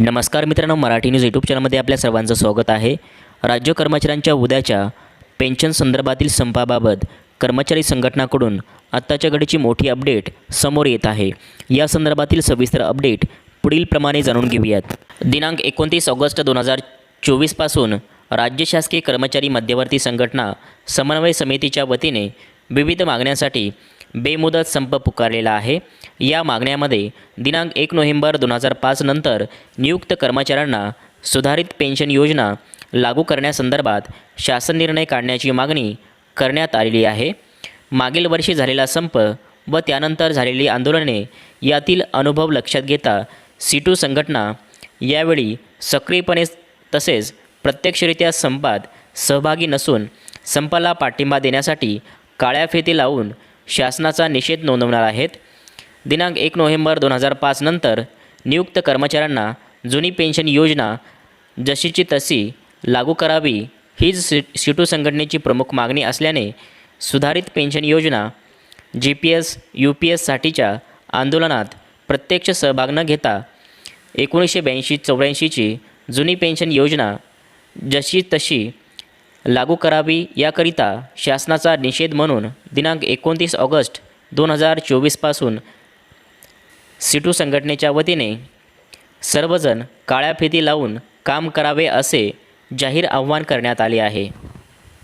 नमस्कार मित्रांनो Marathi news YouTube चॅनलमध्ये आपल्या सर्वांचं स्वागत आहे. राज्य कर्मचाऱ्यांच्या उद्याच्या पेन्शन संदर्भातील संपाबाबत कर्मचारी संघटनाकडून आत्ताच्या घडीची मोठी अपडेट समोर येत आहे. या संदर्भातील सविस्तर अपडेट पुढीलप्रमाणे जाणून घेऊयात. दिनांक एकोणतीस ऑगस्ट दोन हजार चोवीसपासून राज्य शासकीय कर्मचारी मध्यवर्ती संघटना समन्वय समितीच्या वतीने विविध मागण्यांसाठी बेमुदत संप पुकारलेला आहे. या मागण्यामध्ये दिनांक एक नोव्हेंबर दोन हजार पाच नंतर नियुक्त कर्मचाऱ्यांना सुधारित पेन्शन योजना लागू करण्यासंदर्भात शासन निर्णय काढण्याची मागणी करण्यात आलेली आहे. मागील वर्षी झालेला संप व त्यानंतर झालेली आंदोलने यातील अनुभव लक्षात घेता सीटू संघटना यावेळी सक्रियपणे तसेच प्रत्यक्षरित्या संपात सहभागी नसून संपाला पाठिंबा देण्यासाठी काळ्या फेती लावून शासनाचा निषेध नोंदवणार आहेत. दिनांक एक नोव्हेंबर दोन हजार पाच नंतर नियुक्त कर्मचाऱ्यांना जुनी पेन्शन योजना जशीची तशी लागू करावी हीच सी सिटू संघटनेची प्रमुख मागणी असल्याने सुधारित पेन्शन योजना G P S U P एससाठीच्या आंदोलनात प्रत्यक्ष सहभाग न घेता एकोणीसशे ब्याऐंशी चौऱ्याऐंशीची जुनी पेन्शन योजना जशी तशी लागू करावी याकरिता शासनाचा निषेध म्हणून दिनांक एकोणतीस ऑगस्ट दोन हजार चोवीसपासून सिटू संघटनेच्या वतीने सर्वजण काळ्या फिती लावून काम करावे असे जाहीर आव्हान करण्यात आले आहे.